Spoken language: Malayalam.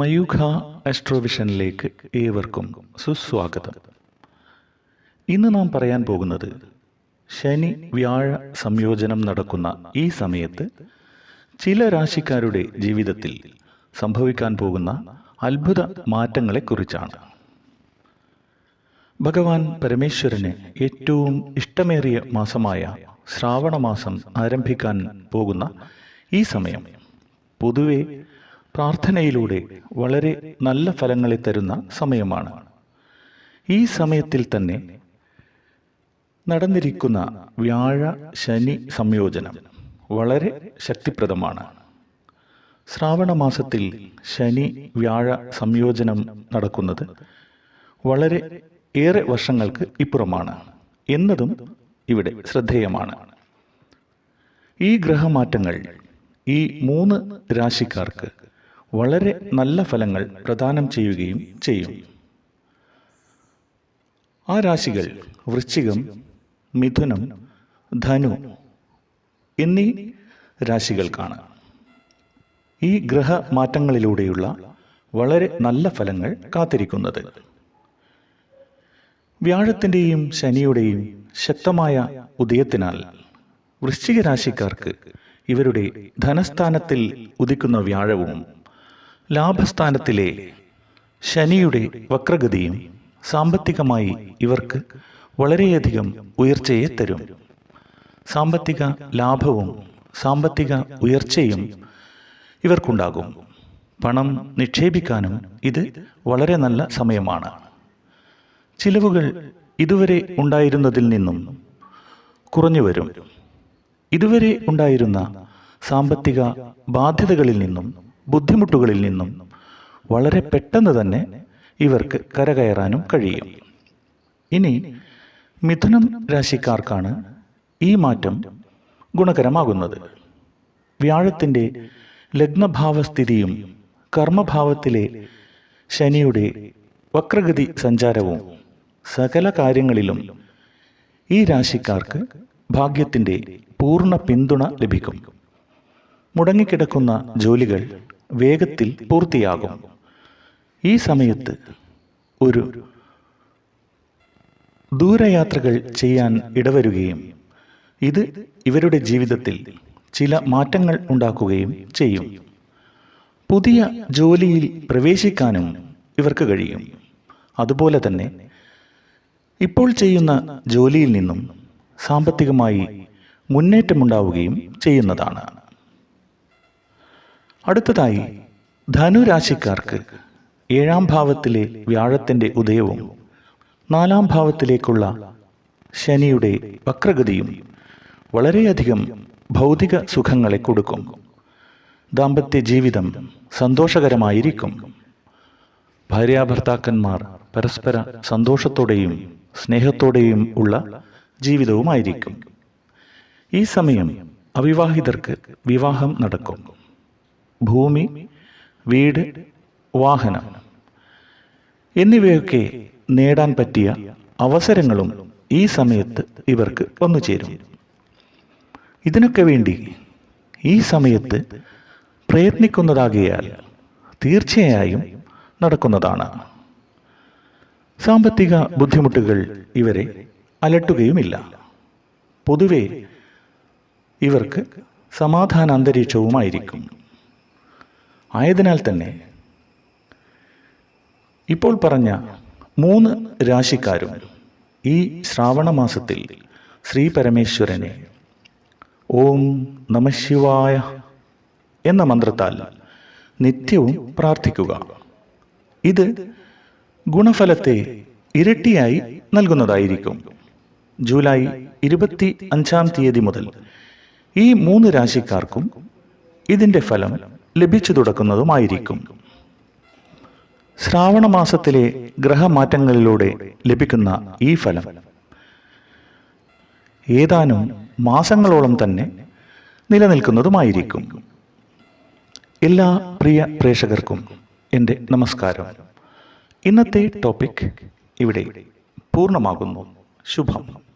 മയൂഖ ആസ്ട്രോവിഷനിലേക്ക് ഏവർക്കും സുസ്വാഗതം. ഇന്ന് നാം പറയാൻ പോകുന്നത് ശനി വ്യാഴ സംയോജനം നടക്കുന്ന ഈ സമയത്ത് ചില രാശിക്കാരുടെ ജീവിതത്തിൽ സംഭവിക്കാൻ പോകുന്ന അത്ഭുത മാറ്റങ്ങളെക്കുറിച്ചാണ്. ഭഗവാൻ പരമേശ്വരന് ഏറ്റവും ഇഷ്ടമേറിയ മാസമായ ശ്രാവണ മാസം ആരംഭിക്കാൻ പോകുന്ന ഈ സമയം പൊതുവെ പ്രാർത്ഥനയിലൂടെ വളരെ നല്ല ഫലങ്ങളെ തരുന്ന സമയമാണ്. ഈ സമയത്തിൽ തന്നെ നടന്നിരിക്കുന്ന വ്യാഴ ശനി സംയോജനം വളരെ ശക്തിപ്രദമാണ്. ശ്രാവണ മാസത്തിൽ ശനി വ്യാഴ സംയോജനം നടക്കുന്നത് വളരെ ഏറെ വർഷങ്ങൾക്ക് ഇപ്പുറമാണ് എന്നതും ഇവിടെ ശ്രദ്ധേയമാണ്. ഈ ഗ്രഹമാറ്റങ്ങൾ ഈ മൂന്ന് രാശിക്കാർക്ക് വളരെ നല്ല ഫലങ്ങൾ പ്രദാനം ചെയ്യുകയും ചെയ്യും. ആ രാശികൾ വൃശ്ചികം മിഥുനം ധനു എന്നീ രാശികൾക്കാണ്. ഈ ഗ്രഹ മാറ്റങ്ങളിലൂടെയുള്ള വളരെ നല്ല ഫലങ്ങൾ കാത്തിരിക്കുന്നത്. വ്യാഴത്തിന്റെയും ശനിയുടെയും ശക്തമായ ഉദയത്തിനാൽ വൃശ്ചിക രാശിക്കാർക്ക് ഇവരുടെ ധനസ്ഥാനത്തിൽ ഉദിക്കുന്ന വ്യാഴവും ലാഭസ്ഥാനത്തിലെ ശനിയുടെ വക്രഗതിയും സാമ്പത്തികമായി ഇവർക്ക് വളരെയധികം ഉയർച്ചയെ തരും. സാമ്പത്തിക ലാഭവും സാമ്പത്തിക ഉയർച്ചയും ഇവർക്കുണ്ടാകും. പണം നിക്ഷേപിക്കാനും ഇത് വളരെ നല്ല സമയമാണ്. ചിലവുകൾ ഇതുവരെ ഉണ്ടായിരുന്നതിൽ നിന്നും കുറഞ്ഞു വരും. ഇതുവരെ ഉണ്ടായിരുന്ന സാമ്പത്തിക ബാധ്യതകളിൽ നിന്നും ബുദ്ധിമുട്ടുകളിൽ നിന്നും വളരെ പെട്ടെന്ന് തന്നെ ഇവർക്ക് കരകയറാനും കഴിയും. ഇനി മിഥുനം രാശിക്കാർക്കാണ് ഈ മാറ്റം ഗുണകരമാകുന്നത്. വ്യാഴത്തിന്റെ ലഗ്നഭാവസ്ഥിതിയും കർമ്മഭാവത്തിലെ ശനിയുടെ വക്രഗതി സഞ്ചാരവും സകല കാര്യങ്ങളിലും ഈ രാശിക്കാർക്ക് ഭാഗ്യത്തിന്റെ പൂർണ പിന്തുണ ലഭിക്കും. മുടങ്ങിക്കിടക്കുന്ന ജോലികൾ വേഗത്തിൽ പൂർത്തിയാകും. ഈ സമയത്ത് ഒരു ദൂരയാത്രകൾ ചെയ്യാൻ ഇടവരുകയും ഇത് ഇവരുടെ ജീവിതത്തിൽ ചില മാറ്റങ്ങൾ ഉണ്ടാക്കുകയും ചെയ്യും. പുതിയ ജോലിയിൽ പ്രവേശിക്കാനും ഇവർക്ക് കഴിയും. അതുപോലെ തന്നെ ഇപ്പോൾ ചെയ്യുന്ന ജോലിയിൽ നിന്നും സാമ്പത്തികമായി മുന്നേറ്റമുണ്ടാവുകയും ചെയ്യുന്നതാണ്. അടുത്തതായി ധനുരാശിക്കാർക്ക് ഏഴാം ഭാവത്തിലെ വ്യാഴത്തിന്റെ ഉദയവും നാലാം ഭാവത്തിലേക്കുള്ള ശനിയുടെ വക്രഗതിയും വളരെയധികം ഭൗതിക സുഖങ്ങളെ കൊടുക്കും. ദാമ്പത്യ ജീവിതം സന്തോഷകരമായിരിക്കും. ഭാര്യാഭർത്താക്കന്മാർ പരസ്പര സന്തോഷത്തോടെയും സ്നേഹത്തോടെയും ഉള്ള ജീവിതവുമായിരിക്കും. ഈ സമയം അവിവാഹിതർക്ക് വിവാഹം നടക്കും. ഭൂമി വീട് വാഹനം എന്നിവയൊക്കെ നേടാൻ പറ്റിയ അവസരങ്ങളും ഈ സമയത്ത് ഇവർക്ക് വന്നു ചേരും. ഇതിനൊക്കെ വേണ്ടി ഈ സമയത്ത് പ്രയത്നിക്കുന്നതാകിയാൽ തീർച്ചയായും നടക്കുന്നതാണ്. സാമ്പത്തിക ബുദ്ധിമുട്ടുകൾ ഇവരെ അലട്ടുകയുമില്ല. പൊതുവെ ഇവർക്ക് സമാധാന അന്തരീക്ഷവുമായിരിക്കും ആയതിനാൽ തന്നെ ഇപ്പോൾ പറഞ്ഞ മൂന്ന് രാശിക്കാരും ഈ ശ്രാവണ മാസത്തിൽ ശ്രീ പരമേശ്വരനെ ഓം നമശിവായ എന്ന മന്ത്രത്താൽ നിത്യവും പ്രാർത്ഥിക്കുക. ഇത് ഗുണഫലത്തെ ഇരട്ടിയായി നൽകുന്നതായിരിക്കും. ജൂലൈ ഇരുപത്തി അഞ്ചാം തീയതി മുതൽ ഈ മൂന്ന് രാശിക്കാർക്കും ഇതിന്റെ ഫലം ലഭിച്ചു തുടക്കുന്നതുമായിരിക്കും. ശ്രാവണ മാസത്തിലെ ഗ്രഹമാറ്റങ്ങളിലൂടെ ലഭിക്കുന്ന ഈ ഫലം. ഏതാനും മാസങ്ങളോളം തന്നെ നിലനിൽക്കുന്നതുമായിരിക്കും. എല്ലാ പ്രിയ പ്രേക്ഷകർക്കും എന്റെ നമസ്കാരം. ഇന്നത്തെ ടോപ്പിക് ഇവിടെ പൂർണമാകുന്നു. ശുഭം.